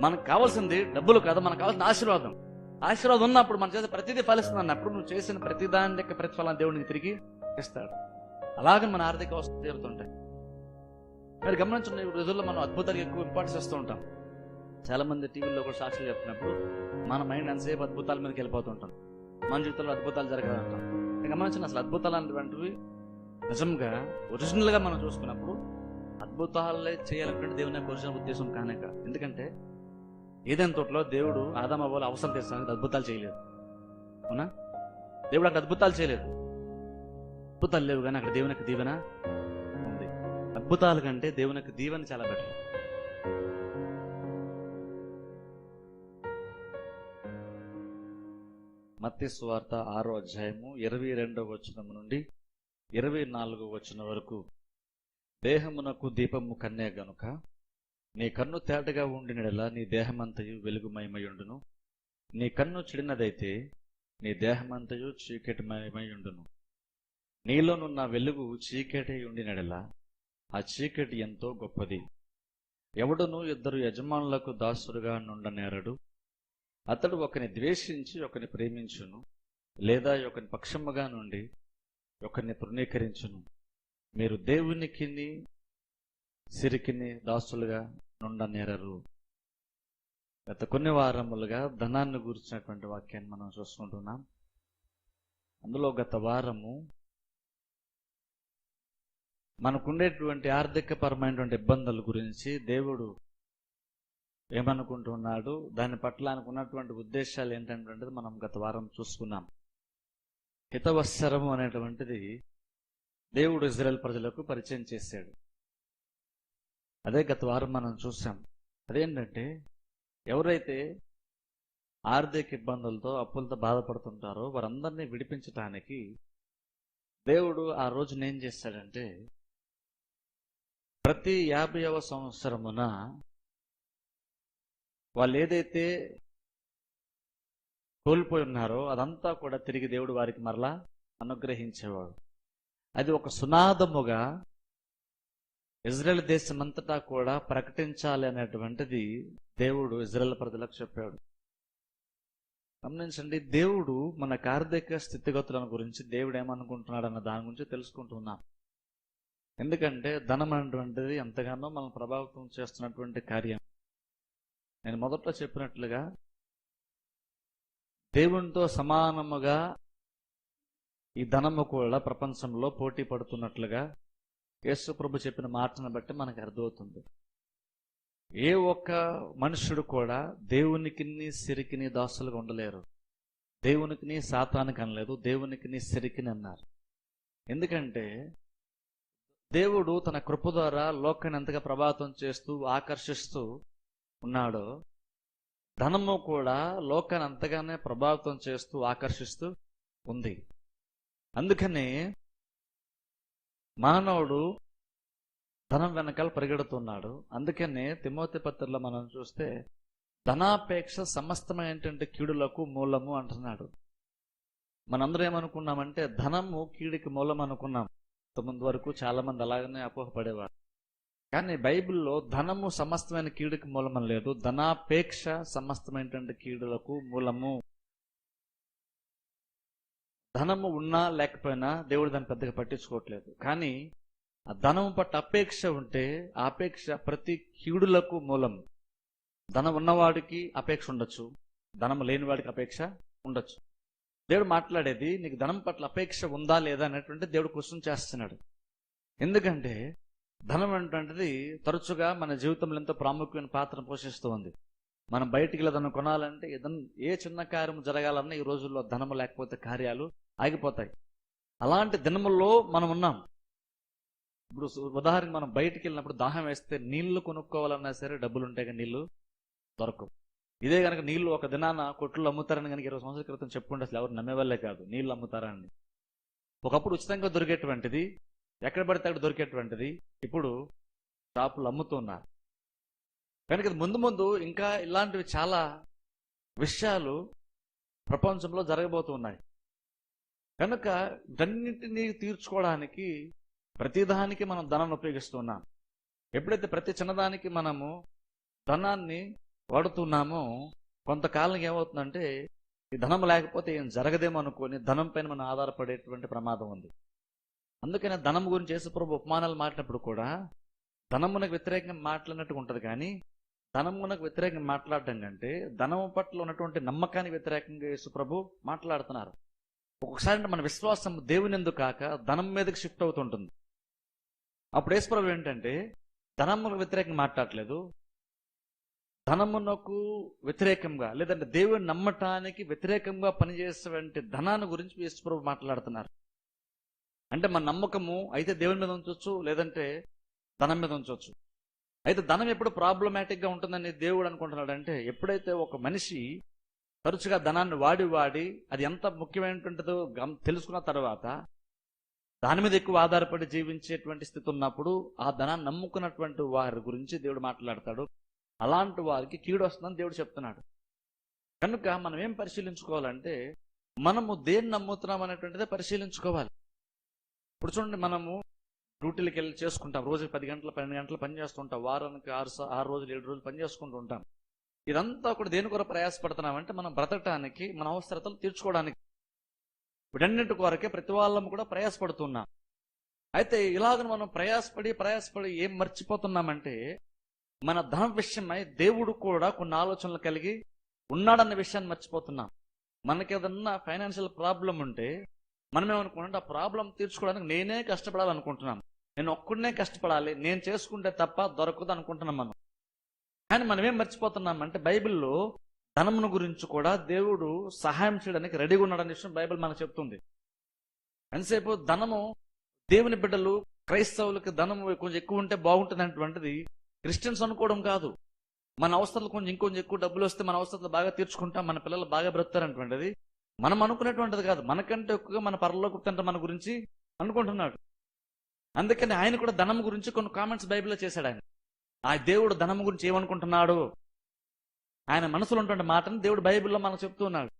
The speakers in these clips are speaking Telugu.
మనకు కావాల్సింది డబ్బులు కాదు మనకు కావాల్సిన ఆశీర్వాదం. ఆశీర్వాదం ఉన్నప్పుడు మనం చేసే ప్రతిదీ ఫలిస్తుంది అన్నప్పుడు నువ్వు చేసిన ప్రతి దాని యొక్క ప్రతిఫలం దేవుడికి తిరిగి ఇస్తాడు. అలాగే మన ఆర్థిక అవసరం తీరుతుంటాయి. మరి గమనించిన ఈ రోజుల్లో మనం అద్భుతాలకు ఎక్కువ ఇంపార్టెన్స్ ఇస్తూ ఉంటాం. చాలా మంది టీవీలో కూడా సాక్షులు చెప్తున్నప్పుడు మన మైండ్ ఎంతసేపు అద్భుతాల మీదకి వెళ్ళిపోతుంటాం మన జీవితంలో అద్భుతాలు జరగాలంటాం. గమనించిన అసలు అద్భుతాలు అనేటువంటివి నిజంగా ఒరిజినల్గా మనం చూసుకున్నప్పుడు అద్భుతాలే చేయాలనుకుంటే దేవుని యొక్క ఒరిజినల్ ఉద్దేశం కాదు. ఎందుకంటే ఏదైనా తోటలో దేవుడు ఆదామ అవసరం తీర్చడానికి అద్భుతాలు చేయలేదు. అవునా? దేవుడు అక్కడ అద్భుతాలు చేయలేదు. అద్భుతాలు లేవు కానీ అక్కడ దేవునికి దీవెన ఉంది. అద్భుతాల కంటే దేవునికి దీవెన చాలా బెటర్ మత్తి స్వార్త ఆరో అధ్యాయము ఇరవై రెండవ వచనం నుండి ఇరవై నాలుగో వచనం వరకు దేహమునకు దీపము కన్నే గనుక నీ కన్ను తేటగా ఉండినడలా నీ దేహమంతయు వెలుగుమయమయుండును. నీ కన్ను చెడినదైతే నీ దేహమంతయు చీకటిమయమయుండును. నీలోనున్న వెలుగు చీకటి ఉండినడలా ఆ చీకటి ఎంతో గొప్పది. ఎవడును ఇద్దరు యజమానులకు దాసుడుగా నుండనేరడు అతడు ఒకని ద్వేషించి ఒకని ప్రేమించును లేదా ఒకని పక్షముగా నుండి ఒకరిని తృణీకరించును. మీరు దేవునికిని సిరికిని దాసులుగా నుండనేరరు గత కొన్ని వారములుగా ధనాన్ని గురించినటువంటి వాక్యాన్ని మనం చూసుకుంటున్నాం అందులో గత వారము మనకుండేటువంటి ఆర్థిక పరమైనటువంటి ఇబ్బందుల గురించి దేవుడు ఏమనుకుంటున్నాడు? దాని పట్ల అనుకున్నటువంటి ఉద్దేశాలు ఏంటంటే మనం గత వారం చూసుకున్నాం. హితవత్సరము అనేటువంటిది దేవుడు ఇజ్రాయెల్ ప్రజలకు పరిచయం చేశాడు. అదే గత వారం మనం చూసాం. అదేంటంటే ఎవరైతే ఆర్థిక ఇబ్బందులతో అప్పులతో బాధపడుతుంటారో వారందరినీ విడిపించటానికి దేవుడు ఆ రోజున ఏం చేస్తాడంటే ప్రతి యాభైవ సంవత్సరమున వాళ్ళు ఏదైతే కోల్పోయి ఉన్నారో అదంతా కూడా తిరిగి దేవుడు వారికి మరలా అనుగ్రహించేవాడు. అది ఒక సునాదముగా ఇజ్రాయెల్ దేశమంతటా కూడా ప్రకటించాలి అనేటువంటిది దేవుడు ఇజ్రాయెల్ ప్రజలకు చెప్పాడు. గమనించండి దేవుడు మన కార్థిక స్థితిగతులను గురించి దేవుడు ఏమనుకుంటున్నాడు అన్న దాని గురించి తెలుసుకుంటున్నాం. ఎందుకంటే ధనం అనేటువంటిది ఎంతగానో మనం ప్రభావితం చేస్తున్నటువంటి కార్యం. నేను మొదట్లో చెప్పినట్లుగా దేవునితో సమానముగా ఈ ధనము కూడా ప్రపంచంలో పోటీ పడుతున్నట్లుగా యేసు ప్రభు చెప్పిన మాటను బట్టి మనకు అర్థమవుతుంది. ఏ ఒక్క మనుషుడు కూడా దేవునికి సిరికిని దాసులుగా ఉండలేరు. దేవునికి సాతానికి అనలేదు దేవునికిని సిరికిని అన్నారు. ఎందుకంటే దేవుడు తన కృప ద్వారా లోకాన్ని ఎంతగా ప్రభావితం చేస్తూ ఆకర్షిస్తూ ఉన్నాడో ధనము కూడా లోకాన్ని అంతగానే ప్రభావితం చేస్తూ ఆకర్షిస్తూ ఉంది. అందుకని మానవుడు ధనం వెనకాల పరిగెడుతున్నాడు. అందుకనే తిమోతి పత్రిలో మనం చూస్తే ధనాపేక్ష సమస్తమైనటువంటి కీడులకు మూలము అంటున్నాడు. మనందరం ఏమనుకున్నామంటే ధనము కీడికి మూలం అనుకున్నాం. ఇంతకుముందు వరకు చాలామంది అలాగనే అపోహపడేవారు. కానీ బైబిల్లో ధనము సమస్తమైన కీడుకి మూలమని లేదు. ధనాపేక్ష సమస్తమైనటువంటి కీడులకు మూలము ధనము ఉన్నా లేకపోయినా దేవుడు దాన్ని పెద్దగా పట్టించుకోవట్లేదు. కానీ ఆ ధనం పట్ల అపేక్ష ఉంటే ఆ అపేక్ష ప్రతి కీడులకు మూలం. ధనం ఉన్నవాడికి అపేక్ష ఉండొచ్చు. ధనం లేనివాడికి అపేక్ష ఉండొచ్చు. దేవుడు మాట్లాడేది నీకు ధనం పట్ల అపేక్ష ఉందా లేదా అనేటువంటి దేవుడు క్వశ్చన్ చేస్తున్నాడు. ఎందుకంటే ధనం అనేటువంటిది తరచుగా మన జీవితంలో ఎంతో ప్రాముఖ్యమైన పాత్ర పోషిస్తూ ఉంది. మనం బయటికి వెళ్ళి కొనాలంటే ఏదన్నా ఏ చిన్న కార్యం జరగాలన్నా ఈ రోజుల్లో ధనము లేకపోతే కార్యాలు ఆగిపోతాయి. అలాంటి దినముల్లో మనం ఉన్నాం ఇప్పుడు ఉదాహరణ మనం బయటికి వెళ్ళినప్పుడు దాహం వేస్తే నీళ్ళు కొనుక్కోవాలన్నా సరే డబ్బులు ఉంటే కానీ నీళ్ళు దొరకవు. ఇదే కనుక నీళ్ళు ఒక దినాన కొట్లు అమ్ముతారని కనుక ఇరవై సంవత్సరాల క్రితం చెప్పుకుంటే అసలు ఎవరు నమ్మేవాళ్ళే కాదు. నీళ్ళు అమ్ముతారని ఒకప్పుడు ఉచితంగా దొరికేటువంటిది ఎక్కడ పడితే అక్కడ దొరికేటువంటిది ఇప్పుడు షాపులు అమ్ముతున్నారు కనుక ముందు ముందు ఇంకా ఇలాంటివి చాలా విషయాలు ప్రపంచంలో జరగబోతున్నాయి కనుక దన్నింటినీ తీర్చుకోవడానికి ప్రతిదానికి మనం ధనాన్ని ఉపయోగిస్తున్నాం. ఎప్పుడైతే ప్రతి చిన్నదానికి మనము ధనాన్ని వాడుతున్నామో కొంతకాలం ఏమవుతుందంటే ఈ ధనం లేకపోతే ఏం జరగదేమో అనుకొని ధనం పైన మనం ఆధారపడేటువంటి ప్రమాదం ఉంది. అందుకనే ధనం గురించి యేసుప్రభు ఉపమానాలు మాట్లాడినప్పుడు కూడా ధనమునకు వ్యతిరేకంగా మాట్లాడినట్టుగా ఉంటుంది కానీ ధనమునకు వ్యతిరేకంగా మాట్లాడడం కంటే ధనము పట్ల ఉన్నటువంటి నమ్మకానికి వ్యతిరేకంగా యేసుప్రభు మాట్లాడుతున్నారు. ఒకసారి అంటే మన విశ్వాసం దేవుని ఎందుకు కాక ధనం మీదకి షిఫ్ట్ అవుతుంటుంది. అప్పుడు ఏసుప్రభు ఏంటంటే ధనమునకు వ్యతిరేకంగా మాట్లాడలేదు ధనమునకు వ్యతిరేకంగా లేదంటే దేవుని నమ్మటానికి వ్యతిరేకంగా పనిచేసేటువంటి ధనాన్ని గురించి యేసుప్రభు మాట్లాడుతున్నారు. అంటే మన నమ్మకము అయితే దేవుని మీద ఉంచవచ్చు లేదంటే ధనం మీద ఉంచవచ్చు అయితే ధనం ఎప్పుడు ప్రాబ్లమాటిక్గా ఉంటుందని దేవుడు అనుకుంటున్నాడు అంటే ఎప్పుడైతే ఒక మనిషి తరచుగా ధనాన్ని వాడి వాడి అది ఎంత ముఖ్యమైనటువంటిదో గమ్ తెలుసుకున్న తర్వాత దాని మీద ఎక్కువ ఆధారపడి జీవించేటువంటి స్థితి ఉన్నప్పుడు ఆ ధనాన్ని నమ్ముకున్నటువంటి వారి గురించి దేవుడు మాట్లాడతాడు. అలాంటి వారికి కీడు వస్తుందని దేవుడు చెప్తున్నాడు. కనుక మనం ఏం పరిశీలించుకోవాలంటే మనము దేన్ని నమ్ముతున్నాం అనేటువంటిదే పరిశీలించుకోవాలి. ఇప్పుడు చూడండి మనము డ్యూటీలకు వెళ్ళి చేసుకుంటాం. రోజుకి పది గంటలు పన్నెండు గంటలు పని చేస్తుంటాం వారానికి ఆరు ఆరు రోజులు ఏడు రోజులు పని చేసుకుంటూ ఉంటాం. ఇదంతా కూడా దేని కొరకు ప్రయాసపడుతున్నామంటే మనం బ్రతకటానికి మన అవసరతలు తీర్చుకోవడానికి. వీటన్నిటి కొరకే ప్రతి వాళ్ళము కూడా ప్రయాసపడుతున్నాం. అయితే ఇలాగ మనం ప్రయాసపడి ప్రయాసపడి ఏం మర్చిపోతున్నామంటే మన ధనం విషయమై దేవుడు కూడా కొన్ని ఆలోచనలు కలిగి ఉన్నాడన్న విషయాన్ని మర్చిపోతున్నాం. మనకి ఏదన్నా ఫైనాన్షియల్ ప్రాబ్లం ఉంటే మనమేమనుకుంటే ఆ ప్రాబ్లం తీర్చుకోవడానికి నేనే కష్టపడాలనుకుంటున్నాం. నేను ఒక్కడనే కష్టపడాలి నేను చేసుకుంటే తప్ప దొరకదు అనుకుంటున్నాం మనం. కానీ మనం ఏం మర్చిపోతున్నాం అంటే బైబిల్లో ధనమును గురించి కూడా దేవుడు సహాయం చేయడానికి రెడీగా ఉన్నాడనే విషయం బైబిల్ మనకు చెప్తుంది. ఎంతసేపు ధనము దేవుని బిడ్డలు క్రైస్తవులకి ధనము కొంచెం ఎక్కువ ఉంటే బాగుంటుంది అనేటువంటిది క్రిస్టియన్స్ అనుకోవడం కాదు. మన అవసరాలు కొంచెం ఇంకొంచెం ఎక్కువ డబ్బులు వస్తే మన అవసరాలు బాగా తీర్చుకుంటాం మన పిల్లలు బాగా బ్రతారనేటువంటిది మనం అనుకునేటువంటిది కాదు. మనకంటే ఎక్కువగా మన పరలోకి తండ్రి మన గురించి అనుకుంటున్నాడు. అందుకని ఆయన కూడా ధనం గురించి కొన్ని కామెంట్స్ బైబిల్లో చేశాడు ఆయన. ఆ దేవుడు ధనం గురించి ఏమనుకుంటున్నాడు? ఆయన మనసులో ఉన్నటువంటి మాటని దేవుడు బైబిల్లో మనకు చెప్తూ ఉన్నాడు.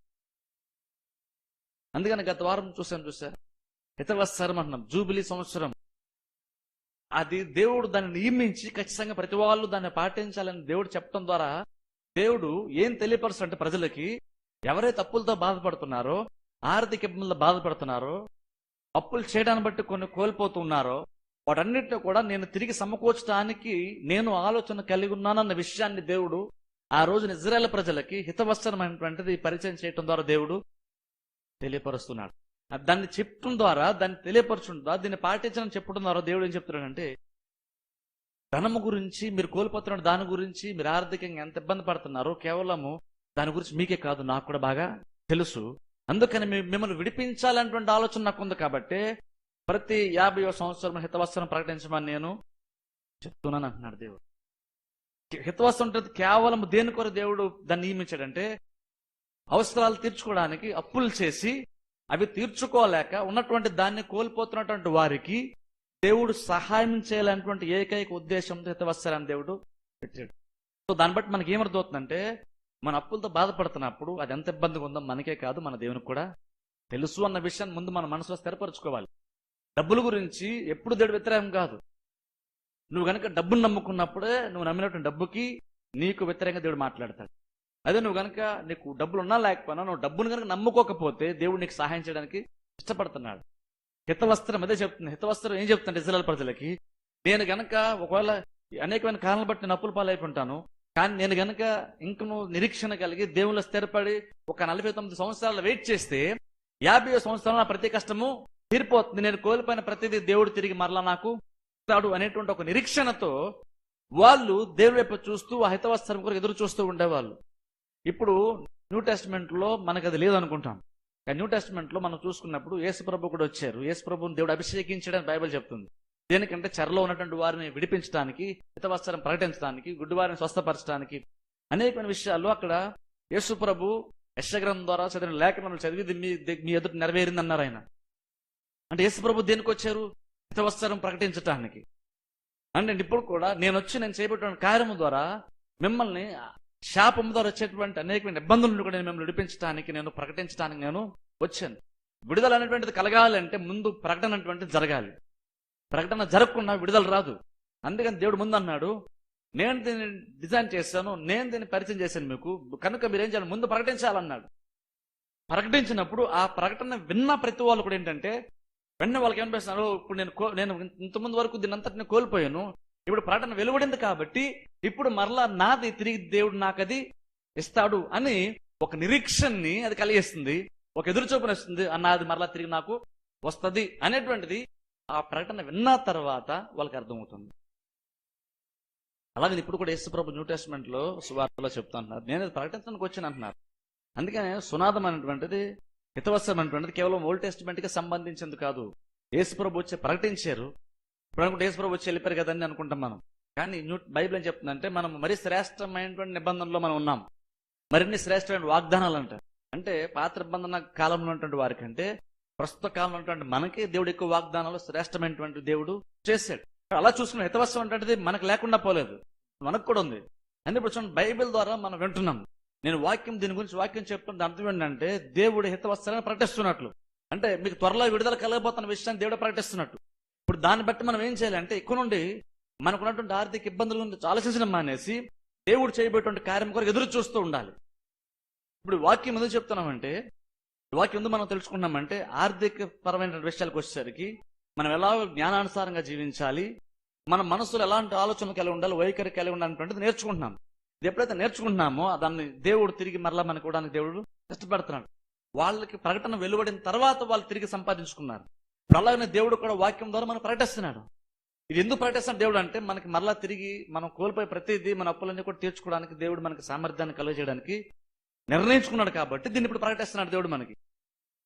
అందుకని గత వారం చూసాను చూసా హితవత్సరం అంటున్నాం జూబిలీ సంవత్సరం. అది దేవుడు దాన్ని నియమించి ఖచ్చితంగా ప్రతి వాళ్ళు దాన్ని పాటించాలని దేవుడు చెప్పడం ద్వారా దేవుడు ఏం తెలియపరుస్తాడంటే ప్రజలకి ఎవరైతే అప్పులతో బాధపడుతున్నారో ఆర్థిక ఇబ్బందులు బాధపడుతున్నారో అప్పులు చేయడాన్ని బట్టి కొన్ని కోల్పోతున్నారో వాటన్నిటిని కూడా నేను తిరిగి సమకూర్చడానికి నేను ఆలోచన కలిగి ఉన్నానన్న విషయాన్ని దేవుడు ఆ రోజున ఇజ్రాయెల్ ప్రజలకి హితవస్త్రమైనటువంటిది పరిచయం చేయటం ద్వారా దేవుడు తెలియపరుస్తున్నాడు. దాన్ని చెప్పడం ద్వారా దాన్ని తెలియపరచడం ద్వారా దీన్ని పాటించడం చెప్పడం ద్వారా దేవుడు ఏం చెప్తున్నాడంటే ధనము గురించి మీరు కోల్పోతున్న దాని గురించి మీరు ఆర్థికంగా ఎంత ఇబ్బంది పడుతున్నారో కేవలము దాని గురించి మీకే కాదు నాకు కూడా బాగా తెలుసు. అందుకని మిమ్మల్ని విడిపించాలన్నటువంటి ఆలోచన నాకు ఉంది కాబట్టి ప్రతి యాభై సంవత్సరం హితవస్త్రం ప్రకటించమని నేను చెప్తున్నాను అంటున్నాడు దేవుడు. హితవస్త్రం ఉంటుంది కేవలం దేని కొరకు దేవుడు దాన్ని నియమించాడంటే అవసరాలు తీర్చుకోవడానికి అప్పులు చేసి అవి తీర్చుకోలేక ఉన్నటువంటి దాన్ని కోల్పోతున్నటువంటి వారికి దేవుడు సహాయం చేయాలనేటువంటి ఏకైక ఉద్దేశంతో హితవత్సరాన్ని దేవుడు పెట్టాడు. సో దాన్ని బట్టి మనకి ఏమర్థమవుతుందంటే మన అప్పులతో బాధపడుతున్నప్పుడు అది ఎంత ఇబ్బందిగా ఉందో మనకే కాదు మన దేవునికి కూడా తెలుసు అన్న విషయాన్ని ముందు మన మనసులో స్థిరపరచుకోవాలి. డబ్బుల గురించి ఎప్పుడు దేవుడు వ్యతిరేకం కాదు. నువ్వు గనక డబ్బును నమ్ముకున్నప్పుడే నువ్వు నమ్మినటువంటి డబ్బుకి నీకు వ్యతిరేకంగా దేవుడు మాట్లాడతాడు. అదే నువ్వు గనక నీకు డబ్బులు ఉన్నా లేకపోయినా నువ్వు డబ్బును గనక నమ్ముకోకపోతే దేవుడు నీకు సహాయం చేయడానికి ఇష్టపడుతున్నాడు. హితవస్త్రం అదే చెప్తుంది. హితవస్త్రం ఏం చెప్తుంది ఇజ్రాయల్ ప్రజలకి? నేను గనక ఒకవేళ అనేకమైన కారణాలు బట్టి నేను అప్పులు పాలైపోంటాను కానీ నేను గనక ఇంకను నిరీక్షణ కలిగి దేవుళ్ళు స్థిరపడి ఒక నలభై తొమ్మిది సంవత్సరాలు వెయిట్ చేస్తే యాభై సంవత్సరాలు నా ప్రతి కష్టము తీరిపోతుంది. నేను కోల్పోయిన ప్రతిదీ దేవుడు తిరిగి మరలా నాకు రాడు అనేటువంటి ఒక నిరీక్షణతో వాళ్ళు దేవుడి వైపు చూస్తూ ఆ హితవస్త్రం కొరకు ఎదురు చూస్తూ ఉండేవాళ్ళు. ఇప్పుడు న్యూ టెస్ట్మెంట్లో మనకు అది లేదనుకుంటాం. కానీ న్యూ టెస్ట్మెంట్లో మనం చూసుకున్నప్పుడు యేసుప్రభు కూడా వచ్చారు. యేసుప్రభుని దేవుడు అభిషేకించడానికి బైబిల్ చెప్తుంది. దేనికంటే చెరలో ఉన్నటువంటి వారిని విడిపించడానికి హితవత్సరం ప్రకటించడానికి గుడ్డివారిని స్వస్థపరచడానికి అనేకమైన విషయాలు అక్కడ యేసుప్రభు యశగ్రంథం ద్వారా చదివిన లేఖనాలు చదివి మీ మీ ఎదుటి నెరవేరింది అన్నారు ఆయన. అంటే యేసుప్రభు దేనికి వచ్చారు? హితవస్త్రం ప్రకటించటానికి. అంటే ఇప్పుడు కూడా నేను వచ్చి నేను చేయబెట్టిన కార్యము ద్వారా మిమ్మల్ని శాపం ద్వారా వచ్చేటువంటి అనేకమైన ఇబ్బందుల నుండి కూడా నేను మిమ్మల్ని విడిపించడానికి నేను ప్రకటించడానికి నేను వచ్చాను. విడుదల అనేటువంటిది కలగాలంటే ముందు ప్రకటన అనేటువంటిది జరగాలి. ప్రకటన జరగకుండా విడుదల రాదు. అందుకని దేవుడు ముందు అన్నాడు నేను దీన్ని డిజైన్ చేశాను నేను దీన్ని పరిచయం చేశాను మీకు కనుక మీరేం చేయాలి? ముందు ప్రకటించాలన్నాడు. ప్రకటించినప్పుడు ఆ ప్రకటన విన్న ప్రతి వాళ్ళు కూడా ఏంటంటే వెన్న వాళ్ళకి ఏమనిపిస్తున్నారు ఇప్పుడు నేను నేను ఇంతకుముందు వరకు దీని నేను కోల్పోయాను. ఇప్పుడు ప్రకటన వెలువడింది కాబట్టి ఇప్పుడు మరలా నాది తిరిగి దేవుడు నాకు అది ఇస్తాడు అని ఒక నిరీక్షణని అది కలిగిస్తుంది. ఒక ఎదురు చూపునిస్తుంది అన్నది మరలా తిరిగి నాకు వస్తుంది అనేటువంటిది ఆ ప్రకటన విన్న తర్వాత వాళ్ళకి అర్థమవుతుంది. అలాగే ఇప్పుడు కూడా యేసుప్రభు న్యూ టెస్ట్మెంట్లో సువార్తలో చెప్తా అంటున్నారు. నేను ప్రకటించడానికి వచ్చాను అంటున్నారు. అందుకనే సునాదం అనేటువంటిది హితవత్సం అంటున్నది కేవలం ఓల్డ్ టెస్ట్మెంట్కి సంబంధించింది కాదు. యేసుప్రభు వచ్చి ప్రకటించారు. ఇప్పుడు అనుకుంటే యేసుప్రభు వచ్చి వెళ్ళిపోయారు కదండి అనుకుంటాం మనం. కానీ న్యూ బైబిల్ ఏం చెప్తుందంటే మనం మరి శ్రేష్టమైనటువంటి నిబంధనలో మనం ఉన్నాం. మరిన్ని శ్రేష్టమైన వాగ్దానాలు అంట అంటే పాత నిబంధన కాలంలో ఉన్నటువంటి వారికంటే ప్రస్తుత కాలంలో ఉన్నటువంటి మనకి దేవుడు ఎక్కువ వాగ్దానాలు శ్రేష్టమైనటువంటి దేవుడు చేశాడు. అలా చూసుకున్న హితవత్సం అంటే మనకు లేకుండా పోలేదు. మనకు కూడా ఉంది. అంటే ఇప్పుడు చూడండి బైబిల్ ద్వారా మనం వింటున్నాం. నేను వాక్యం దీని గురించి వాక్యం చెప్తున్న అర్థం ఏంటంటే దేవుడు హితవత్సరాన్ని ప్రకటిస్తున్నట్లు. అంటే మీకు త్వరలో విడుదల కలగబోతున్న విషయాన్ని దేవుడు ప్రకటిస్తున్నట్టు. ఇప్పుడు దాన్ని బట్టి మనం ఏం చేయాలంటే ఇక్కడ నుండి మనకున్నటువంటి ఆర్థిక ఇబ్బందుల గురించి ఆలోచించడం మానేసి దేవుడు చేయబోయేటువంటి కార్యం కొరకు ఎదురు చూస్తూ ఉండాలి. ఇప్పుడు వాక్యం ఎందుకు చెప్తున్నామంటే వాక్యం ఎందుకు మనం తెలుసుకున్నామంటే ఆర్థిక పరమైన విషయాలకు వచ్చేసరికి మనం ఎలా జ్ఞానానుసారంగా జీవించాలి మన మనసులో ఎలాంటి ఆలోచనలు కలిగి ఉండాలి వైఖరి కలిగి ఉండాలనేటువంటిది నేర్చుకుంటున్నాం. ఇది ఎప్పుడైతే నేర్చుకుంటున్నామో దాన్ని దేవుడు తిరిగి మరలా మనకు కూడా దేవుడు కష్టపడుతున్నాడు. వాళ్ళకి ప్రకటన వెలువడిన తర్వాత వాళ్ళు తిరిగి సంపాదించుకున్నారు. అలాగనే దేవుడు కూడా వాక్యం ద్వారా మనం ప్రకటిస్తున్నాడు. ఇది ఎందుకు ప్రకటిస్తున్నాడు దేవుడు అంటే మనకి మరలా తిరిగి మనం కోల్పోయే ప్రతిదీ మన అప్పులన్నీ కూడా తీర్చుకోవడానికి దేవుడు మనకి సామర్థ్యాన్ని కలుగజేయడానికి నిర్ణయించుకున్నాడు కాబట్టి దీన్ని ఇప్పుడు ప్రకటిస్తున్నాడు దేవుడు మనకి.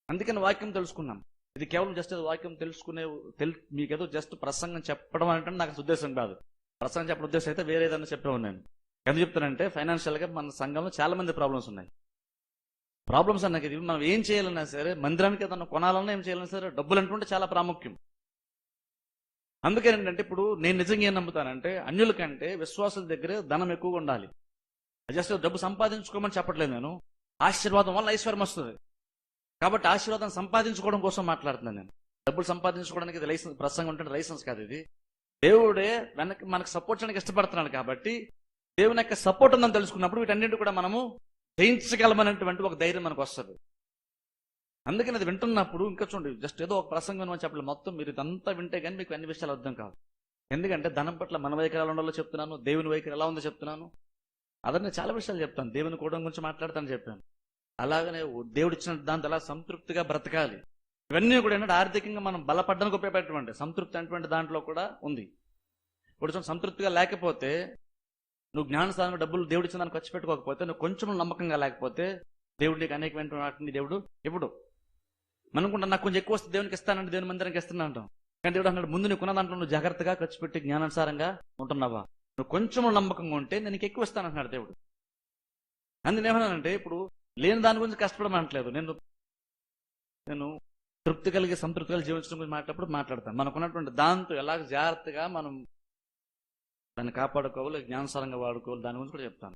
అందుకని వాక్యం తెలుసుకున్నాం. ఇది కేవలం జస్ట్ వాక్యం తెలుసుకునే తెలు మీకేదో జస్ట్ ప్రసంగం చెప్పడం అంటే నాకు ఉద్దేశం కాదు. ప్రసంగం చెప్పడం ఉద్దేశం అయితే వేరేదన్నా చెప్పేవాడు నేను. ఎందుకు చెప్తానంటే ఫైనాన్షియల్గా మన సంఘంలో చాలా మంది ప్రాబ్లమ్స్ ఉన్నాయి. ప్రాబ్లమ్స్ అన్నది ఇది మనం ఏం చేయాలన్నా సరే మందిరానికి ఏదన్నా కొనాలన్నా ఏం చేయాలన్నా సరే డబ్బులు అంటుంటే చాలా ప్రాముఖ్యం. అందుకే ఏంటంటే ఇప్పుడు నేను నిజంగా ఏం నమ్ముతానంటే అన్యుల కంటే విశ్వాసుల దగ్గర ధనం ఎక్కువగా ఉండాలి. జస్ట్ డబ్బు సంపాదించుకోమని చెప్పట్లేదు నేను. ఆశీర్వాదం వల్ల ఐశ్వర్యం వస్తుంది. కాబట్టి ఆశీర్వాదం సంపాదించుకోవడం కోసం మాట్లాడుతున్నాను నేను. డబ్బులు సంపాదించుకోవడానికి ఇది లైసెన్స్ ప్రసంగం ఉంటే లైసెన్స్ కాదు ఇది. దేవుడే వెనక్కి మనకు సపోర్ట్ చేయడానికి ఇష్టపడుతున్నాడు కాబట్టి దేవుని యొక్క సపోర్ట్ ఉందని తెలుసుకున్నప్పుడు వీటన్నింటి కూడా మనము జయించగలమనేటువంటి ఒక ధైర్యం మనకు వస్తుంది. అందుకని అది వింటున్నప్పుడు ఇంకా చూడండి జస్ట్ ఏదో ఒక ప్రసంగం అని చెప్పలేదు మొత్తం మీరు ఇదంతా వింటే కానీ మీకు అన్ని విషయాలు అర్థం కాదు ఎందుకంటే ధనం పట్ల మన వైఖరి ఎలా ఉండాలో చెప్తున్నాను దేవుని వైఖరి ఎలా ఉందో చెప్తున్నాను. అదన్నీ చాలా విషయాలు చెప్తాను. దేవుని కూడా గురించి మాట్లాడతాను చెప్పాను. అలాగనే దేవుడు ఇచ్చిన దాంతో ఎలా సంతృప్తిగా బ్రతకాలి. ఇవన్నీ కూడా ఏంటంటే ఆర్థికంగా మనం బలపడడానికి ఉపయోగపడేటువంటి సంతృప్తి అనేటువంటి దాంట్లో కూడా ఉంది. ఇప్పుడు సంతృప్తిగా లేకపోతే నువ్వు జ్ఞాన సాధన డబ్బులు దేవుడు ఇచ్చిన దాన్ని ఖర్చు పెట్టుకోకపోతే నువ్వు కొంచెం నమ్మకంగా లేకపోతే దేవుడు నీకు అనేకమైన వాటిని దేవుడు ఇవ్వడు మనకుంటా నాకు కొంచెం ఎక్కువ వస్తే దేవునికి ఇస్తానంటే దేవుని మందిరానికి ఇస్తున్నా అంటాం. కానీ దేవుడు అన్నాడు ముందు నీకున్న దాంట్లో నువ్వు జాగ్రత్తగా ఖర్చు పెట్టి జ్ఞానానుసారంగా ఉంటున్నావా? నువ్వు కొంచెం నమ్మకంగా ఉంటే నేను ఎక్కువ ఎక్కువ ఇస్తానంటున్నాడు దేవుడు. అందులో ఏమన్నానంటే ఇప్పుడు లేని దాని గురించి కష్టపడమంటలేదు. నేను నేను తృప్తి కలిగి సంతృప్తి కలిగి జీవించడం గురించి మాట్లాడప్పుడు మాట్లాడతాను. మనకున్నటువంటి దాంతో ఎలా జాగ్రత్తగా మనం దాన్ని కాపాడుకోవాలి జ్ఞానసారంగా వాడుకోవాలి దాని గురించి కూడా చెప్తాను.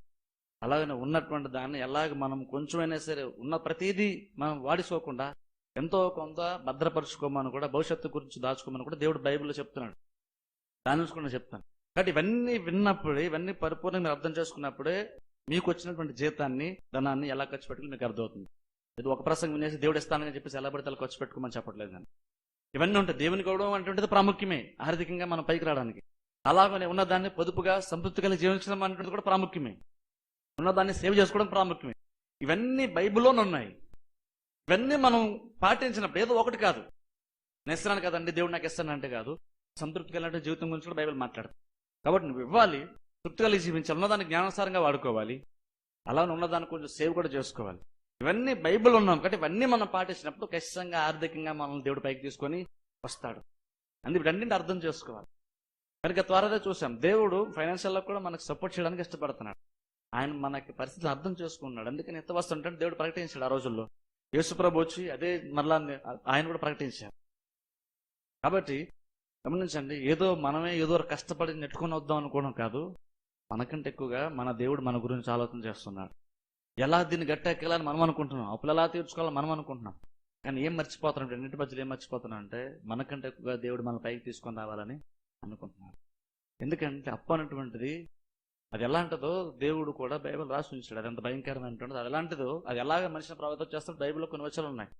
అలాగనే ఉన్నటువంటి దాన్ని ఎలాగ మనం కొంచెమైనా సరే ఉన్న ప్రతిదీ మనం వాడిసుకోకుండా ఎంతో కొంత భద్రపరుచుకోమని కూడా భవిష్యత్తు గురించి దాచుకోమని కూడా దేవుడు బైబిల్లో చెప్తున్నాడు. దాని గురించి కూడా చెప్తాను. కాబట్టి ఇవన్నీ విన్నప్పుడే ఇవన్నీ పరిపూర్ణంగా మీరు అర్థం చేసుకున్నప్పుడే మీకు వచ్చినటువంటి జీతాన్ని ధనాన్ని ఎలా ఖర్చు పెట్టుకుని మీకు అర్థమవుతుంది. ఇది ఒక ప్రసంగం వినేసి దేవుడు ఇస్తానని చెప్పేసి ఎలా పడితే అలా ఖర్చు పెట్టుకోమని చెప్పట్లేదు నేను ఇవన్నీ ఉంటాయి. దేవుని గౌరవం అనేటువంటిది ప్రాముఖ్యమే ఆర్థికంగా మనం పైకి రావడానికి. అలాగనే ఉన్నదాన్ని పొదుపుగా సంతృప్తి జీవించడం అనేటువంటిది కూడా ప్రాముఖ్యమే. ఉన్నదాన్ని సేవ్ చేసుకోవడం ప్రాముఖ్యమే. ఇవన్నీ బైబిల్లోనే ఉన్నాయి. ఇవన్నీ మనం పాటించినప్పుడు ఏదో ఒకటి కాదు. నేస్తున్నాను కదండి దేవుడు నాకు ఇస్తాను అంటే కాదు. సంతృప్తి కలిగిన జీవితం గురించి కూడా బైబిల్ మాట్లాడుతుంది కాబట్టి నువ్వు ఇవ్వాలి తృప్తి కలిగి జీవించాలి ఉన్నదాన్ని జ్ఞానానుసారంగా వాడుకోవాలి. అలానే ఉన్నదాన్ని కొంచెం సేవ్ కూడా చేసుకోవాలి. ఇవన్నీ బైబిల్ ఉన్నాం కాబట్టి ఇవన్నీ మనం పాటించినప్పుడు ఖచ్చితంగా ఆర్థికంగా మనల్ని దేవుడి పైకి తీసుకొని వస్తాడు. అందుకు రెండింటి అర్థం చేసుకోవాలి. కనుక త్వరగా చూసాం దేవుడు ఫైనాన్షియల్లో కూడా మనకు సపోర్ట్ చేయడానికి ఇష్టపడుతున్నాడు. ఆయన మనకి పరిస్థితులు అర్థం చేసుకున్నాడు. అందుకని ఎంత వస్తుంటే దేవుడు ప్రకటించాడు ఆ రోజుల్లో. యేసుప్రభు వచ్చి అదే మరలా ఆయన కూడా ప్రకటించారు కాబట్టి గమనించండి ఏదో మనమే ఏదో కష్టపడి నెట్టుకొని వద్దాం అనుకోవడం కాదు. మనకంటే ఎక్కువగా మన దేవుడు మన గురించి ఆలోచన చేస్తున్నాడు. ఎలా దీన్ని గట్టెక్కాలని మనం అనుకుంటున్నాం. అప్పులు ఎలా తీర్చుకోవాలని మనం అనుకుంటున్నాం. కానీ ఏం మర్చిపోతున్నాం రెండింటి మధ్యలో ఏం మర్చిపోతున్నాం అంటే మనకంటే ఎక్కువగా దేవుడు మన పైకి తీసుకొని రావాలని అనుకుంటున్నారు. ఎందుకంటే అప్పు అన్నటువంటిది అది ఎలాంటిదో దేవుడు కూడా బైబిల్ రాసి ఉంచాడు. అది ఎంత భయంకరమైన అది ఎలాంటిదో అది ఎలాగ మనిషిని ప్రభావితం చేస్తాడు బైబిల్లో కొన్ని వచనాలు ఉన్నాయి.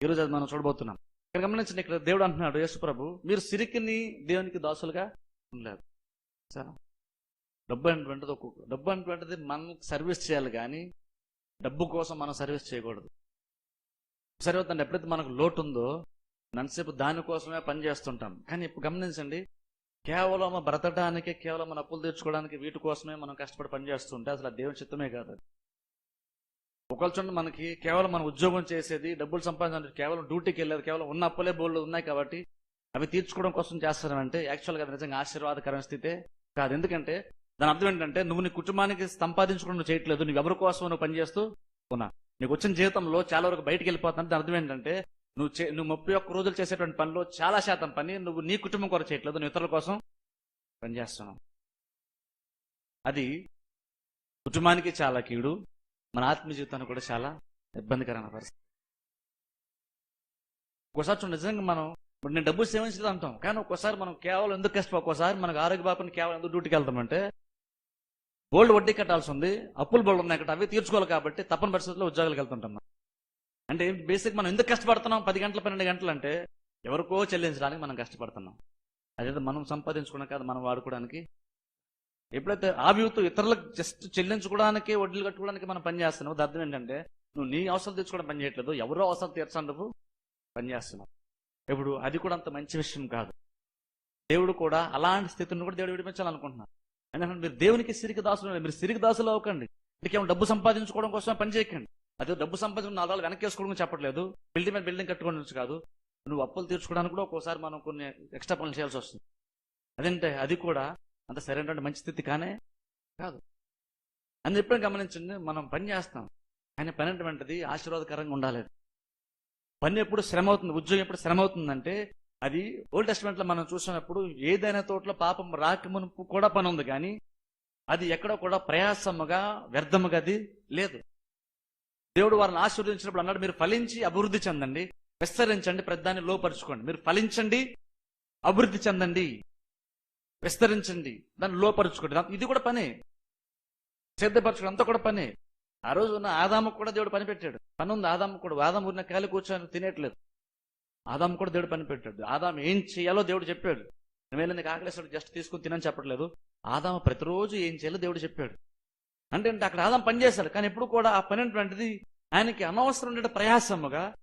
ఈరోజు అది మనం చూడబోతున్నాం. ఇక్కడ గమనించండి ఇక్కడ దేవుడు అంటున్నాడు యేసు ప్రభు మీరు సిరికిని దేవునికి దాసులుగా ఉండలేదు. చాలా డబ్బు అనేటువంటిది ఒక్కొక్క డబ్బు అనేటువంటిది మనం సర్వీస్ చేయాలి కానీ డబ్బు కోసం మనం సర్వీస్ చేయకూడదు. సరే అవుతుంది ఎప్పుడైతే మనకు లోటు ఉందో నన్సేపు దానికోసమే పని చేస్తుంటాం. కానీ ఇప్పుడు గమనించండి కేవలం బ్రతకడానికి కేవలం మన అప్పులు తీర్చుకోవడానికి వీటి కోసమే మనం కష్టపడి పని చేస్తుంటే అసలు దేవుని చిత్తమే కాదు ఒకళ్ళు చూడండి మనకి కేవలం మన ఉద్యోగం చేసేది డబ్బులు సంపాదించడానికి కేవలం డ్యూటీకి వెళ్ళేది కేవలం ఉన్న అప్పులే బోళ్ళు ఉన్నాయి కాబట్టి అవి తీర్చుకోవడం కోసం చేస్తారంటే యాక్చువల్గా అది నిజంగా ఆశీర్వాదకరమైన స్థితే కాదు. ఎందుకంటే దాని అర్థం ఏంటంటే నువ్వు నీ కుటుంబానికి సంపాదించుకోవడం నువ్వు చేయట్లేదు నువ్వు ఎవరి కోసం నువ్వు పనిచేస్తూ ఉన్నా. నీకు వచ్చిన జీవితంలో చాలా వరకు బయటికి వెళ్ళిపోతున్నా దాని అర్థం ఏంటంటే నువ్వు చే- నువ్వు ముప్పై ఒక్క రోజులు చేసేటువంటి పనిలో చాలా శాతం పని నువ్వు నీ కుటుంబం కొరకు చేయట్లేదు నువ్వు ఇతరుల కోసం పనిచేస్తున్నావు అది కుటుంబానికి చాలా కీడు మన ఆత్మ జీవితానికి కూడా చాలా ఇబ్బందికరమైన పరిస్థితి. ఒకసారి చూడండి నిజంగా మనం ఇప్పుడు నేను డబ్బులు సేవించలేదు అంటాం కానీ ఒక్కోసారి మనం కేవలం ఎందుకు కష్టపో ఒక్కోసారి మనకు ఆరోగ్య బాపని కేవలం ఎందుకు డ్యూటీకి వెళ్తామంటే గోల్డ్ వడ్డీ కట్టాల్సి ఉంది అప్పులు బోల్డ్ ఉన్నాయి అవి తీర్చుకోవాలి కాబట్టి తప్పని పరిస్థితుల్లో ఉద్యోగాలకు వెళ్తుంటాం అంటే బేసిక్ మనం ఎందుకు కష్టపడుతున్నాం? పది గంటల పన్నెండు గంటలు అంటే ఎవరికో చెల్లించడానికి మనం కష్టపడుతున్నాం. అదే మనం సంపాదించుకోవడం కాదు మనం వాడుకోవడానికి. ఎప్పుడైతే ఆ వ్యూతో ఇతరులకు జస్ట్ చెల్లించుకోవడానికి వడ్డీలు కట్టుకోవడానికి మనం పని చేస్తున్నావు అర్థం ఏంటంటే నువ్వు నీ అవసరాలు తీర్చుకోవడం పని చేయట్లేదు ఎవరో అవసరం తీర్చండవు నువ్వు పని చేస్తున్నావు. ఇప్పుడు అది కూడా అంత మంచి విషయం కాదు. దేవుడు కూడా అలాంటి స్థితిని కూడా దేవుడు విడిపించాలనుకుంటున్నాను ఎందుకంటే మీరు దేవునికి సిరికి దాసులు మీరు సిరికి దాసులు అవ్వకండి ఇంకేమో డబ్బు సంపాదించుకోవడం కోసం పని చేయకండి. అదే డబ్బు సంపాదించిన నాలుగు వెనక్కి చెప్పట్లేదు. బిల్డింగ్ మీద బిల్డింగ్ కట్టుకోవడం నుంచి కాదు. నువ్వు అప్పులు తీర్చుకోవడానికి కూడా ఒక్కోసారి మనం కొన్ని ఎక్స్ట్రా పనులు చేయాల్సి వస్తుంది. అదంటే అది కూడా అంత సరైనటువంటి మంచి స్థితి కానే కాదు. అని చెప్పడం గమనించండి మనం పని చేస్తాం. కానీ పని అటువంటిది ఆశీర్వాదకరంగా ఉండాలి. పని ఎప్పుడు శ్రమ అవుతుంది ఉద్యోగం ఎప్పుడు శ్రమ అవుతుందంటే అది ఓల్డ్ టెస్ట్మెంట్లో మనం చూసినప్పుడు ఏదైనా తోటలో పాపం రాకమునుపు కూడా పని ఉంది కానీ అది ఎక్కడ కూడా ప్రయాసముగా వ్యర్థముగా అది లేదు. దేవుడు వారిని ఆశీర్వదించినప్పుడు అన్నాడు మీరు ఫలించి అభివృద్ధి చెందండి. విస్తరించండి ప్రతిదాన్ని లోపరుచుకోండి. మీరు ఫలించండి అభివృద్ధి చెందండి. విస్తరించండి దాన్ని లోపరుచుకోండి. ఇది కూడా పనే. సిద్ధపరచుకోండి అంతా కూడా పనే. ఆ రోజు ఉన్న ఆదాముకు కూడా దేవుడు పని పెట్టాడు. పని ఉంది ఆదాము కూడా. ఆదాము ఊరిన కాలి కూర్చొని తినేట్లేదు. ఆదాము కూడా దేవుడు పని పెట్టాడు. ఆదాము ఏం చేయాలో దేవుడు చెప్పాడు. నువ్వేళ నీకు ఆకలేసాడు జస్ట్ తీసుకుని తినని చెప్పట్లేదు. ఆదాము ప్రతిరోజు ఏం చేయాలో దేవుడు చెప్పాడు. అంటే అక్కడ ఆదాం పనిచేశాడు కానీ ఎప్పుడు కూడా ఆ పని అటువంటిది ఆయనకి అనవసరం ఉండే ప్రయాసముగా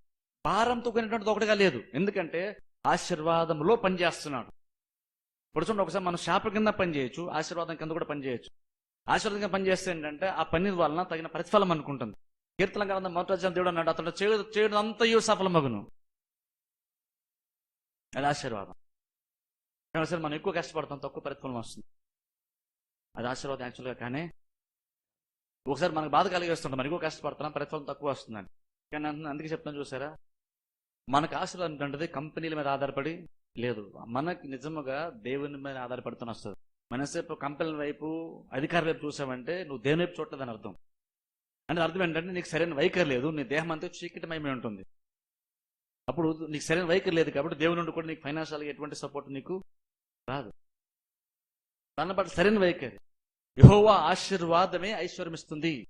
భారంతో కొనేటువంటిది ఒకటిగా లేదు. ఎందుకంటే ఆశీర్వాదంలో పని చేస్తున్నాడు. ఇప్పుడు చూడండి ఒకసారి మనం శాప కింద పని చేయొచ్చు ఆశీర్వాదం కింద కూడా పని చేయొచ్చు. ఆశీర్వాదంగా పనిచేస్తే ఏంటంటే ఆ పని వలన తగిన ప్రతిఫలం అనుకుంటుంది. కీర్తన గ్రంథం మొదటి దేవుడు అన్నాడు అతడు చేయడం చేయడం అంతయు సఫలమగును. అది ఆశీర్వాదం. సరే మనం ఎక్కువ కష్టపడతాం తక్కువ ప్రతిఫలం వస్తుంది. అది ఆశీర్వాదం యాక్చువల్గా కానీ ఒకసారి మనకు బాధ కలిగేస్తుంటాం. మనకు ఎక్కువ కష్టపడుతున్నాం ప్రతిఫలం తక్కువ వస్తుందని. కానీ అందుకే చెప్తాను చూసారా? మనకు ఆశలు ఏంటంటే కంపెనీల మీద ఆధారపడి లేదు. మనకి నిజముగా దేవుని మీద ఆధారపడుతూనే వస్తుంది. మనసేపు కంపెనీల వైపు అధికారుల వైపు చూసావంటే నువ్వు దేని వైపు చూడలేదని అర్థం. అంటే అర్థం ఏంటంటే నీకు సరైన వైఖరి లేదు నీ దేహం అంతా చీకటిమయమే ఉంటుంది. అప్పుడు నీకు సరైన వైఖరి లేదు కాబట్టి దేవుని నుండి కూడా నీకు ఫైనాన్షియల్గా ఎటువంటి సపోర్ట్ నీకు రాదు. దాన్ని బట్టి సరైన వైఖరి. యహోవా ఆశీర్వాదమే ఐశ్వర్యం ఇస్తుంది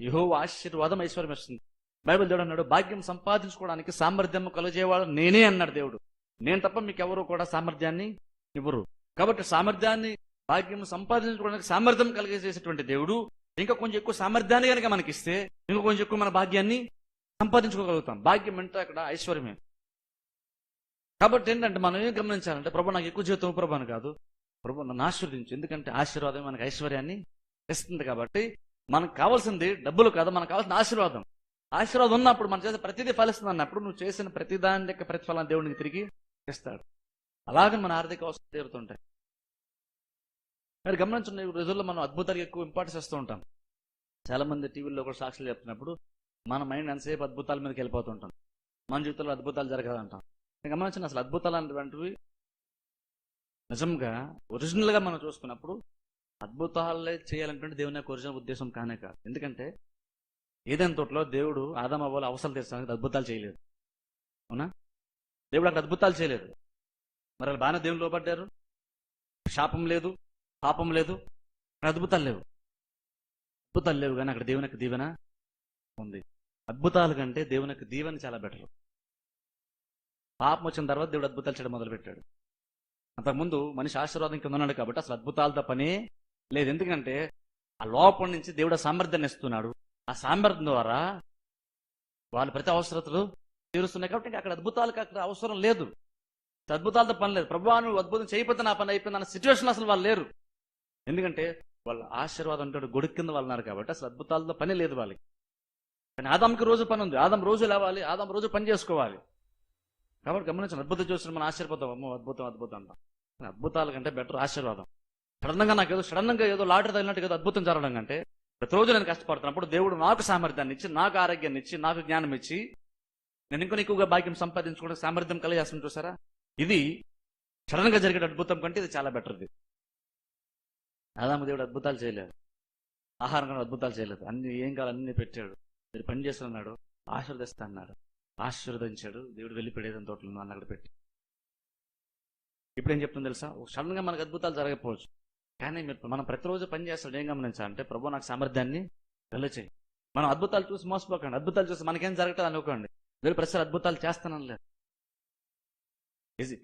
యహోవా ఆశీర్వాదం ఐశ్వర్యం ఇస్తుంది బైబిల్ దేవుడు అన్నాడు భాగ్యం సంపాదించుకోవడానికి సామర్థ్యం కలుగజేవాడు నేనే అన్నాడు దేవుడు. నేను తప్ప మీకు ఎవరు కూడా సామర్థ్యాన్ని ఇవ్వరు. కాబట్టి సామర్థ్యాన్ని భాగ్యం సంపాదించుకోవడానికి సామర్థ్యం కలిగజేసేటువంటి దేవుడు ఇంకా కొంచెం ఎక్కువ సామర్థ్యాన్ని కనుక మనకిస్తే ఇంకా కొంచెం ఎక్కువ మన భాగ్యాన్ని సంపాదించుకోగలుగుతాం. భాగ్యం అంటే అక్కడ ఐశ్వర్యమే. కాబట్టి ఏంటంటే మనం ఏం గమనించాలంటే ప్రభు నాకు ఎక్కువ జీవితం ప్రభు అని కాదు. ప్రభు నన్ను ఆశీర్వదించు. ఎందుకంటే ఆశీర్వాదం మనకు ఐశ్వర్యాన్ని ఇస్తుంది కాబట్టి మనకు కావాల్సింది డబ్బులు కాదు మనకు కావాల్సిన ఆశీర్వాదం. ఆశీర్వాదం ఉన్నప్పుడు మనం చేసే ప్రతిదీ ఫలిస్తుంది అన్నప్పుడు నువ్వు చేసిన ప్రతి దాని యొక్క ప్రతిఫలం దేవునికి తిరిగి ఇస్తాడు. అలాగే మన ఆర్థిక అవసరం తీరుతుంటాయి. మరి గమనించండి రోజుల్లో మనం అద్భుతాలకు ఎక్కువ ఇంపార్టెన్స్ ఇస్తూ ఉంటాం. చాలా మంది టీవీల్లో కూడా సాక్షులు చెప్తున్నప్పుడు మన మైండ్ ఎంతసేపు అద్భుతాల మీదకి వెళ్ళిపోతుంటాం మన జీవితంలో అద్భుతాలు జరగదంటాం. నేను గమనించిన అసలు అద్భుతాలు అనేటువంటివి నిజంగా ఒరిజినల్గా మనం చూసుకున్నప్పుడు అద్భుతాలే చేయాలంటే దేవుని యొక్క ఒరిజినల్ ఉద్దేశం కానే కాదు. ఎందుకంటే ఏదైనా తోటలో దేవుడు ఆదాం అవ్వాలి అవసరం తీర్చడానికి అద్భుతాలు చేయలేదు. అవునా? దేవుడు అక్కడ అద్భుతాలు చేయలేదు. మరి వాళ్ళు బాగానే దేవుని లోపడ్డారు శాపం లేదు పాపం లేదు అద్భుతాలు లేవు. అద్భుతాలు లేవు కానీ అక్కడ దేవుని యొక్క దీవెన ఉంది. అద్భుతాలు కంటే దేవుని యొక్క దీవెన చాలా బెటర్ పాపం వచ్చిన తర్వాత దేవుడు అద్భుతాలు చేయడం మొదలుపెట్టాడు. అంతకుముందు మనిషి ఆశీర్వాదం కింద ఉన్నాడు కాబట్టి అసలు అద్భుతాలతో పని లేదు. ఎందుకంటే ఆ లోపల నుంచి దేవుడు సామర్థ్యాన్ని ఇస్తున్నాడు. ఆ సామర్థ్యం ద్వారా వాళ్ళ ప్రతి అవసరతలు తీరుస్తున్నాయి కాబట్టి ఇంకా అక్కడ అద్భుతాలకు అక్కడ అవసరం లేదు. అద్భుతాలతో పని లేదు. ప్రభు నువ్వు అద్భుతం చేయకపోతే నా పని అయిపోయింది అన్న సిచ్యువేషన్ అసలు వాళ్ళు లేరు. ఎందుకంటే వాళ్ళ ఆశీర్వాదం అంటాడు గొడుగు కింద వాళ్ళు ఉన్నారు కాబట్టి అసలు అద్భుతాలతో పని లేదు వాళ్ళకి. కానీ ఆదాంకి రోజు పని ఉంది. ఆదాం రోజు లేవాలి ఆదాం రోజు పని చేసుకోవాలి. కాబట్టి గమనించండి అద్భుతం చూసిన మనం ఆశీర్వాదం అమ్మో అద్భుతం అద్భుతం అంటాం. అద్భుతాల కంటే బెటర్ ఆశీర్వాదం. సడన్గా నాకు ఏదో సడన్గా ఏదో లాటరీ తగిలినట్టు ఏదో అద్భుతం జరగడం కంటే ప్రతిరోజు నేను కష్టపడుతున్నప్పుడు దేవుడు నాకు సామర్థ్యాన్ని ఇచ్చి నాకు ఆరోగ్యాన్ని ఇచ్చి నాకు జ్ఞానం ఇచ్చి నేను ఇంకొని ఎక్కువగా భాగ్యం సంపాదించుకోవడం సామర్థ్యం కలిగేస్తాను చూసారా? ఇది సడన్గా జరిగే అద్భుతం కంటే ఇది చాలా బెటర్ ఇది ఆదాము దేవుడు అద్భుతాలు చేయలేదు. ఆహారం కూడా అద్భుతాలు చేయలేదు. అన్ని ఏం కావాలి అన్ని పెట్టాడు. మీరు పని చేస్తున్నాడు ఆశీర్వదిస్తా అన్నాడు ఆశీర్వదించాడు. దేవుడు వెళ్ళిపోయేదని తోటలను అన్న అక్కడ పెట్టి. ఇప్పుడు ఏం చెప్తుంది తెలుసా? సడన్గా మనకు అద్భుతాలు జరగకపోవచ్చు. కానీ మీరు మనం ప్రతిరోజు పని చేస్తాడు ఏం గమనించాలంటే ప్రభు నాకు సామర్థ్యాన్ని వెళ్ళచేయి మనం అద్భుతాలు చూసి మోసపోకండి. అద్భుతాలు చూసి మనకేం జరగటం అనుకోండి దేవుడు ప్రసార అద్భుతాలు చేస్తానని లేదు.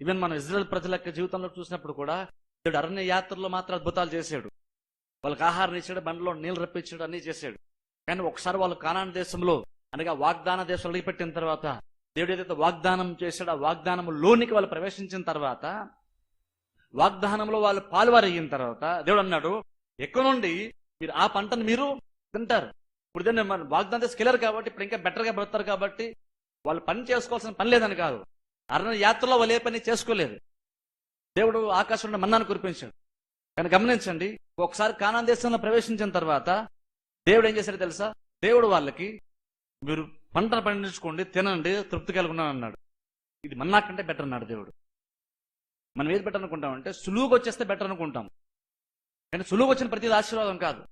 ఈవెన్ మనం ఇజ్రాయల్ ప్రజల యొక్క జీవితంలో చూసినప్పుడు కూడా దేవుడు అరణ్య యాత్రలో మాత్రం అద్భుతాలు చేశాడు. వాళ్ళకి ఆహారం ఇచ్చాడు బండ్లో నీళ్ళు రప్పించాడు అన్ని చేశాడు. కానీ ఒకసారి వాళ్ళు కానాన్ దేశంలో అనగా వాగ్దాన దేశంలో పెట్టిన తర్వాత దేవుడు ఏదైతే వాగ్దానం చేశాడో ఆ వాగ్దానం లోనికి వాళ్ళు ప్రవేశించిన తర్వాత వాగ్దానంలో వాళ్ళు పాలువారు తర్వాత దేవుడు అన్నాడు ఎక్కువ నుండి? మీరు ఆ పంటను మీరు తింటారు. ఇప్పుడు దాన్ని మన వాగ్దానం తీసుకెళ్ళారు కాబట్టి ఇప్పుడు ఇంకా బెటర్గా బ్రతారు కాబట్టి వాళ్ళు పని చేసుకోవాల్సిన పని లేదని కాదు. అరణ్య యాత్రలో వాళ్ళు ఏ పని చేసుకోలేదు. దేవుడు ఆకాశంలో మన్నాను కురిపించాడు. కానీ గమనించండి ఒకసారి కానాన్ దేశంలో ప్రవేశించిన తర్వాత దేవుడు ఏం చేశాడు తెలుసా? దేవుడు వాళ్ళకి మీరు పంటను పండించుకోండి తినండి తృప్తి కలుగున్నాను అన్నాడు ఇది మన్నా కంటే బెటర్ అన్నాడు దేవుడు. మనం ఏది బెటర్ అనుకుంటామంటే సులువుగా వచ్చేస్తే బెటర్ అనుకుంటాం. కానీ సులువుగా వచ్చిన ప్రతిది ఆశీర్వాదం కాదు.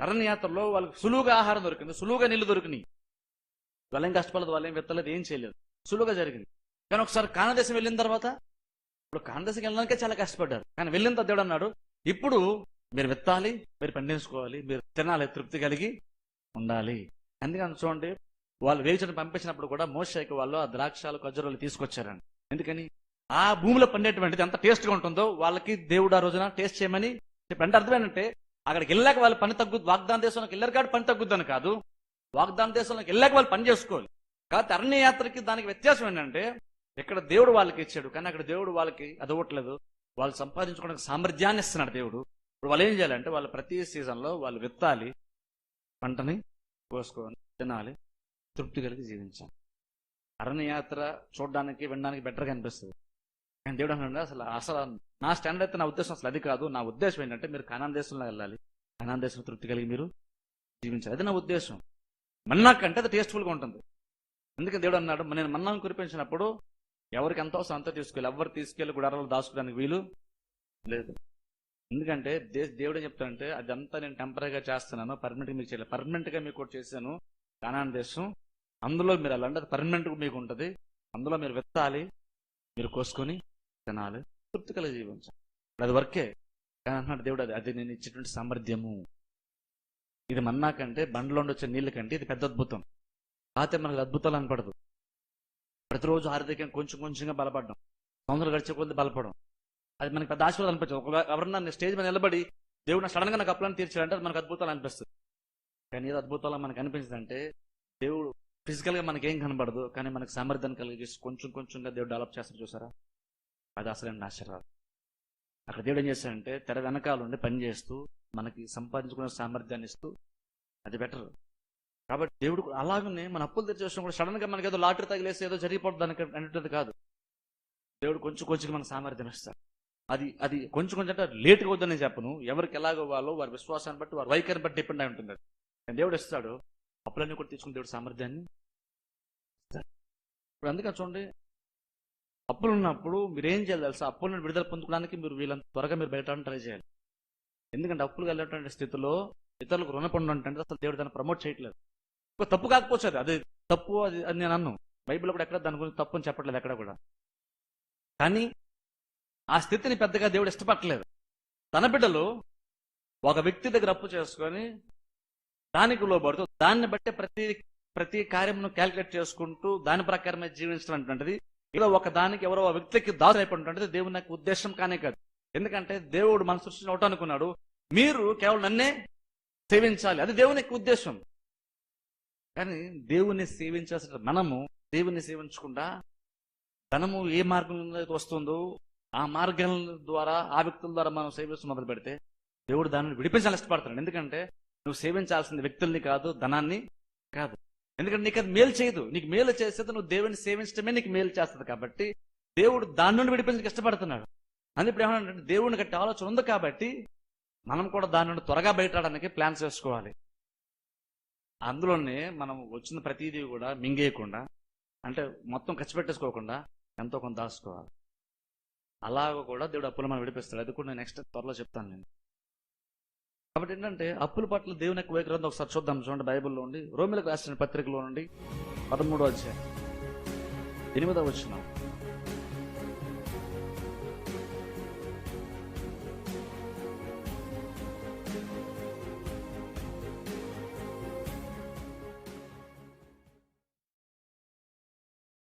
అరణ్య వాళ్ళకి సులువుగా ఆహారం దొరికింది సులువుగా నీళ్ళు దొరికినాయి. వాళ్ళేం కష్టపడదు వాళ్ళేం వెత్తలేదు ఏం చేయలేదు. సులువుగా జరిగింది. కానీ ఒకసారి కానదేశం వెళ్ళిన తర్వాత ఇప్పుడు కానదేశం వెళ్ళడానికే చాలా కష్టపడ్డారు. కానీ వెళ్ళిన దేవుడు అన్నాడు ఇప్పుడు మీరు విత్తాలి మీరు పండించుకోవాలి మీరు తినాలి తృప్తి కలిగి ఉండాలి. అందుకని చూడండి వాళ్ళు వేచిన పంపించినప్పుడు కూడా మోషకి వాళ్ళు ఆ ద్రాక్షాలు ఖర్జూరాలు తీసుకొచ్చారండి. ఎందుకని? ఆ భూమిలో పండేటువంటిది ఎంత టేస్ట్గా ఉంటుందో వాళ్ళకి దేవుడు ఆ రోజున టేస్ట్ చేయమని అంటే అర్థం ఏంటంటే అక్కడికి వెళ్ళాక వాళ్ళు పని తగ్గుద్ది వాగ్దాన దేశంలోకి వెళ్ళారు కాబట్టి పని తగ్గుద్దని కాదు. వాగ్దాన దేశంలోకి వెళ్ళాక వాళ్ళు పని చేసుకోవాలి. కాబట్టి అరణ్యయాత్రకి దానికి వ్యత్యాసం ఏంటంటే ఇక్కడ దేవుడు వాళ్ళకి ఇచ్చాడు కానీ అక్కడ దేవుడు వాళ్ళకి అదవట్లేదు వాళ్ళు సంపాదించుకోవడానికి సామర్థ్యాన్ని ఇస్తున్నాడు దేవుడు. ఇప్పుడు వాళ్ళు ఏం చేయాలంటే వాళ్ళు ప్రతి సీజన్లో వాళ్ళు విత్తాలి పంటని కోసుకొని తినాలి తృప్తి కలిగి జీవించాలి. అరణ్యయాత్ర చూడడానికి వినడానికి బెటర్గా అనిపిస్తుంది కానీ దేవుడు అన్నాడు అసలు అసలు నా స్టాండర్డ్ అయితే నా ఉద్దేశం అసలు అది కాదు. నా ఉద్దేశం ఏంటంటే మీరు కనాన్ దేశంలో వెళ్ళాలి. కనాన్ దేశంలో తృప్తి కలిగి మీరు జీవించాలి. అది నా ఉద్దేశం. మన్నా కంటే అది టేస్ట్ఫుల్గా ఉంటుంది. అందుకని దేవుడు అన్నాడు నేను మన్నాను కురిపించినప్పుడు ఎవరికి ఎంత అవసరం అంతా తీసుకెళ్ళి ఎవరు తీసుకెళ్ళి గుడారాలు దాచుకోవడానికి వీలు లేదు. ఎందుకంటే దేశ దేవుడు ఏం చెప్తాడంటే అదంతా నేను టెంపరీగా చేస్తున్నాను పర్మనెంట్ మీకు చేయలేదు. పర్మనెంట్గా మీకు కూడా చేశాను కానాన్ దేశం అందులో మీరు అలా అది పర్మనెంట్ మీకు ఉంటుంది. అందులో మీరు విత్తాలి మీరు కోసుకొని తినాలి. తృప్తి కలిగి జీవించాలి అది వర్కే. కానీ అంటున్నాడు దేవుడు అది అది నేను ఇచ్చేటువంటి సామర్థ్యము. ఇది మన్నా కంటే బండ్లో వచ్చే నీళ్ళ కంటే ఇది పెద్ద అద్భుతం. కాకపోతే మనకు అద్భుతాలు అనపడదు. ప్రతిరోజు ఆర్థికంగా కొంచెం కొంచెంగా బలపడడం. సంవత్సరాలు గడిచే కొద్ది బలపడడం అది మనకి పెద్ద ఆశీర్వాదం అనిపించదు. ఒకవేళ ఎవరన్నా స్టేజ్ మీద నిలబడి దేవుడు సడన్గా నాకు అప్లను తీర్చాడంటే అది మనకు అద్భుతాలు అనిపిస్తుంది. కానీ ఏదో అద్భుతాలు మనకు అనిపించిందంటే దేవుడు ఫిజికల్గా మనకేం కనబడదు కానీ మనకు సామర్థ్యాన్ని కలిగేసి కొంచెం కొంచెంగా దేవుడు డెవలప్ చేస్తాడు చూసారా? అది అసలైన ఆశీర్వాదం. అక్కడ దేవుడు ఏం చేశాడంటే తెర వెనకాల ఉండి పని చేస్తూ మనకి సంపాదించుకునే సామర్థ్యాన్ని ఇస్తూ అది బెటర్ కాబట్టి దేవుడు అలాగనే మన అప్పులు తెచ్చేసిన కూడా సడన్గా మనకి ఏదో లాటరీ తగిలేసి ఏదో జరిగిపోతుంది అని అనేటది కాదు. దేవుడు కొంచెం కొంచెం మనకు సామర్థ్యం ఇస్తాడు. అది అది కొంచెం కొంచెం అంటే లేట్గా వద్దని చెప్పను. ఎవరికి ఎలాగవ్వాలో వారి విశ్వాసాన్ని బట్టి వారి వైఖరిని బట్టి డిపెండ్ అయి ఉంటుంది. దేవుడు ఇస్తాడు. అప్పులన్నీ కూడా తీసుకుని దేవుడు సామర్థ్యాన్ని ఇప్పుడు అందుకని చూడండి అప్పులు ఉన్నప్పుడు మీరు ఏం చేయాలి తెలుసా? అప్పులను విడుదల పొందుకోవడానికి మీరు వీళ్ళంత త్వరగా మీరు బయట ట్రై చేయాలి. ఎందుకంటే అప్పులు వెళ్ళేటువంటి స్థితిలో ఇతరులకు రుణపడి అంటే అసలు దేవుడు దాన్ని ప్రమోట్ చేయట్లేదు. ఒక తప్పు కాకపోవచ్చు అది. అది తప్పు అది అని నేను అన్ను. బైబిల్ కూడా ఎక్కడ దాని గురించి తప్పు అని చెప్పట్లేదు ఎక్కడ కూడా. కానీ ఆ స్థితిని పెద్దగా దేవుడు ఇష్టపడలేదు తన బిడ్డలు ఒక వ్యక్తి దగ్గర అప్పు చేసుకొని దానికి లోబడుతూ దాన్ని బట్టి ప్రతి ప్రతి కార్యమును క్యాలిక్యులేట్ చేసుకుంటూ దాని ప్రకారమే జీవించడం అటువంటిది ఏదో ఒక దానికి ఎవరో ఒక వ్యక్తికి దాసైపోయినటువంటిది దేవుని నాకు ఉద్దేశం కానే కాదు. ఎందుకంటే దేవుడు మన సృష్టిని ఒకటి అనుకున్నాడు మీరు కేవలం నన్నే సేవించాలి. అది దేవుని యొక్క ఉద్దేశం. కానీ దేవుని సేవించాల్సిన మనము దేవుని సేవించకుండా ధనము ఏ మార్గం వస్తుందో ఆ మార్గం ద్వారా ఆ వ్యక్తుల ద్వారా మనం సేవించడం మొదలు పెడితే దేవుడు దానిని విడిపించాలని ఇష్టపడతాడు. ఎందుకంటే నువ్వు సేవించాల్సిన వ్యక్తుల్ని కాదు ధనాన్ని కాదు. ఎందుకంటే నీకు అది మేలు చేయదు. నీకు మేలు చేసేది నువ్వు దేవుని సేవించడమే నీకు మేలు చేస్తుంది కాబట్టి దేవుడు దాని నుండి విడిపించడానికి ఇష్టపడుతున్నాడు. అందుకే ఇప్పుడు ఏమన్నా దేవుడిని గట్టి ఆలోచన ఉంది కాబట్టి మనం కూడా దాని నుండి త్వరగా బయటడానికి ప్లాన్ చేసుకోవాలి అందులోనే మనం వచ్చిన ప్రతిదీ కూడా మింగేయకుండా అంటే మొత్తం ఖర్చు పెట్టేసుకోకుండా ఎంతో కొంత దాచుకోవాలి. అలాగ కూడా దేవుడు అప్పులు మనం విడిపిస్తాడు. అది కూడా నేను నెక్స్ట్ త్వరలో చెప్తాను నేను. కాబట్టి ఏంటంటే అప్పుల పట్ల దేవుని యొక్క వైఖరి ఒకసారి చూద్దాం. చూడండి బైబిల్లో ఉండి రోమిలకు రాసిన పత్రికలో నుండి పదమూడో అధ్యాయం ఎనిమిదో వచ్చినాం